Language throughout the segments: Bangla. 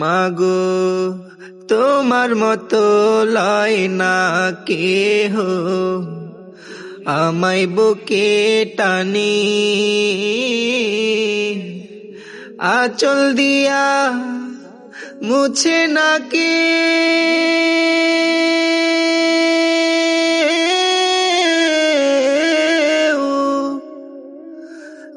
মাগো তোমার মতো লয় না কেহ। আমায় বুকে টানি আচল দিয়া মুছে না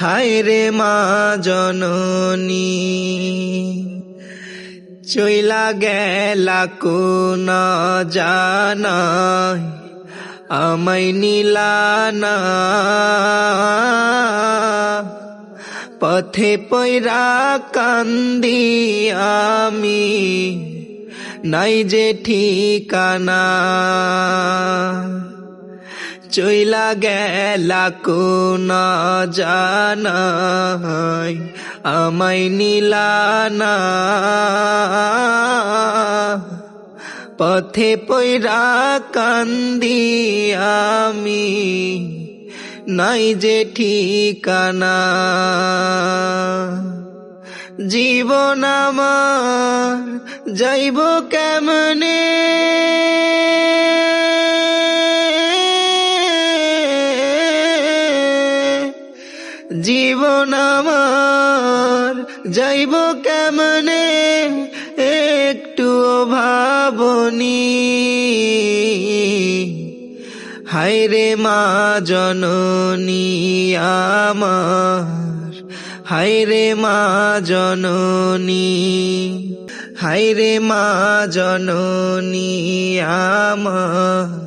হাইরে মা জননী, চইলা গেলা কোন জানাই, আমায় নিলানা পথে পৈরা কান্দি আমি, নাই যে ঠিকানা। চইলা গেলা কোন জানাই, আমায় নিলানা পথে পৈরা কান্দি আমি, নাই যে ঠিকানা। জীবন আমার যাইব কেমনে? জীবন আমার যাইব কেমনে? একটু ভাবনি হাইরে মা জননী আমার। হাইরে মা জননী। হাইরে মা জননী আমার।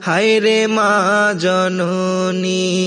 হাইরে মা জননী।